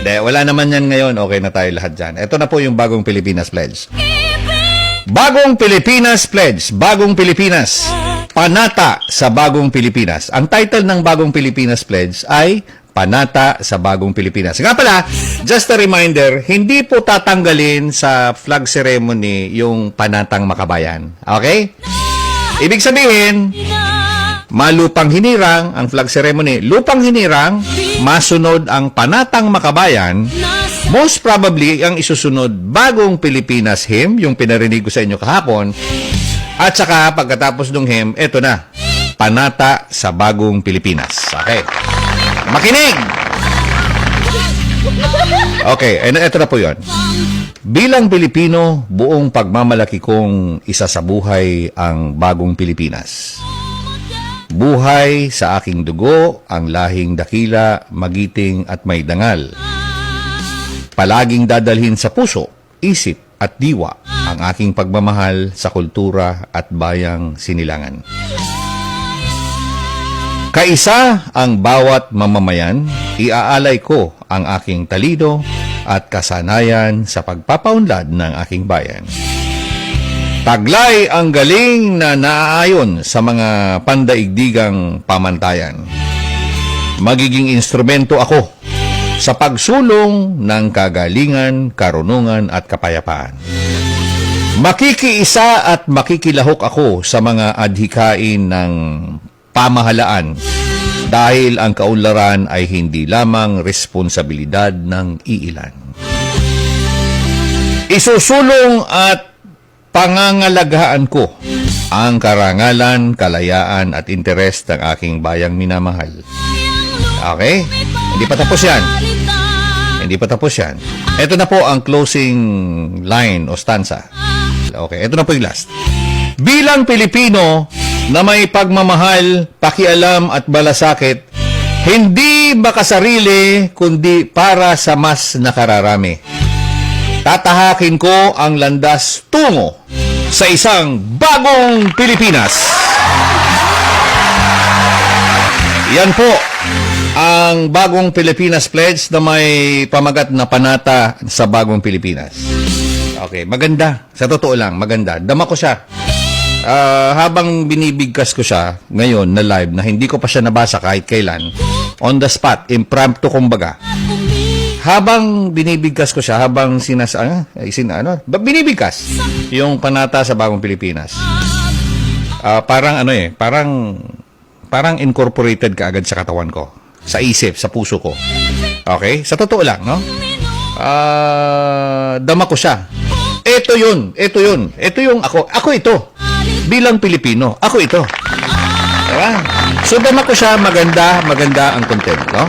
De, wala naman yan ngayon. Okay na tayo lahat dyan. Ito na po yung bagong Pilipinas Pledge. Bagong Pilipinas Pledge. Bagong Pilipinas. Panata sa Bagong Pilipinas. Ang title ng Bagong Pilipinas Pledge ay Panata sa Bagong Pilipinas. Nga pala, just a reminder, hindi po tatanggalin sa flag ceremony yung Panatang Makabayan. Okay? Ibig sabihin, malupang hinirang ang flag ceremony. Lupang hinirang, masunod ang Panatang Makabayan, most probably ang isusunod bagong Pilipinas hymn, yung pinarinig ko sa inyo kahapon, at saka pagkatapos ng hymn, eto na, Panata sa Bagong Pilipinas. Okay. Makinig! Okay, ito na po yon. Bilang Pilipino, buong pagmamalaki kong isa sa buhay ang bagong Pilipinas. Buhay sa aking dugo, ang lahing dakila, magiting at may dangal. Palaging dadalhin sa puso, isip at diwa ang aking pagmamahal sa kultura at bayang sinilangan. Kaisa ang bawat mamamayan, iaalay ko ang aking talido at kasanayan sa pagpapaunlad ng aking bayan. Taglay ang galing na naaayon sa mga pandaigdigang pamantayan. Magiging instrumento ako sa pagsulong ng kagalingan, karunungan at kapayapaan. Makikiisa at makikilahok ako sa mga adhikain ng pamahalaan dahil ang kaunlaran ay hindi lamang responsibilidad ng iilan. Isusulong at pangangalagahan ko ang karangalan, kalayaan at interes ng aking bayang minamahal. Okay? Hindi pa tapos yan. Hindi pa tapos yan. Ito na po ang closing line o stanza. Okay, ito na po yung last. Bilang Pilipino na may pagmamahal, pakialam at balasakit, hindi makasarili kundi para sa mas nakararami. Tatahakin ko ang landas tungo sa isang bagong Pilipinas. Yan po ang bagong Pilipinas Pledge na may pamagat na panata sa bagong Pilipinas. Okay, maganda. Sa totoo lang, maganda. Dama ko siya. Ah, habang binibigkas ko siya ngayon na live na hindi ko pa siya nabasa kahit kailan, on the spot, impromptu kumbaga. Habang binibigkas ko siya, habang sinas, ano, ay, sin, ano, binibigkas yung panata sa bagong Pilipinas. Ah, parang ano eh, parang parang incorporated ka agad sa katawan ko, sa isip, sa puso ko. Okay? Sa totoo lang, no? Ah, dama ko siya. Ito yun, ito yun. Ito yung ako. Ako ito. Bilang Pilipino, ako ito. Diba? So, dama ko siya, maganda, maganda ang content, no?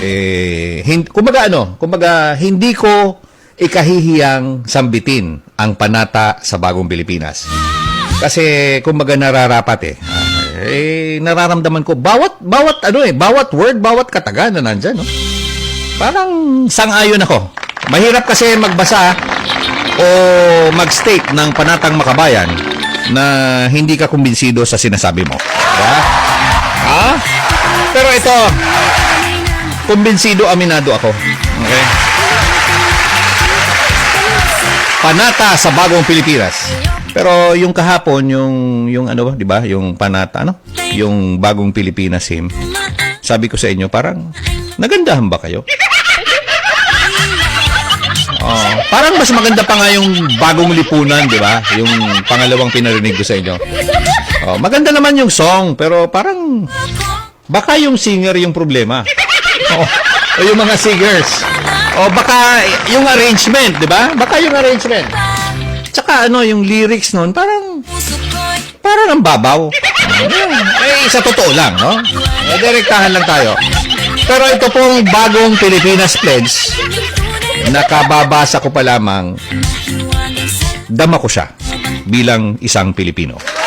Eh, hin- kumbaga ano, kumbaga hindi ko ikahihiyang sambitin ang panata sa bagong Pilipinas. Kasi kumbaga nararapat eh. Eh, nararamdaman ko bawat bawat ano eh, bawat word, bawat kataga na nandyan, no? Parang sang-ayon ako. Mahirap kasi magbasa o mag-state ng panatang makabayan na hindi ka kumbinsido sa sinasabi mo. Diba? Ha? Pero ito, kumbinsido, aminado ako. Okay? Panata sa bagong Pilipinas. Pero yung kahapon, yung, yung ano, di ba? Yung panata, ano? Yung bagong Pilipinas hymn. Sabi ko sa inyo, parang, nagandahan ba kayo? Oh, parang mas maganda pa nga yung bagong lipunan, di ba? Yung pangalawang pinarinig ko sa inyo. Oh, maganda naman yung song, pero parang baka yung singer yung problema. O yung mga singers. O baka yung arrangement, di ba? Baka yung arrangement. Tsaka ano, yung lyrics nun, parang parang ang babaw. Eh, sa totoo lang, no? Eh, direktahan lang tayo. Pero ito pong bagong Pilipinas Pledge, nakababasa ko pa lamang, dama ko siya bilang isang Pilipino.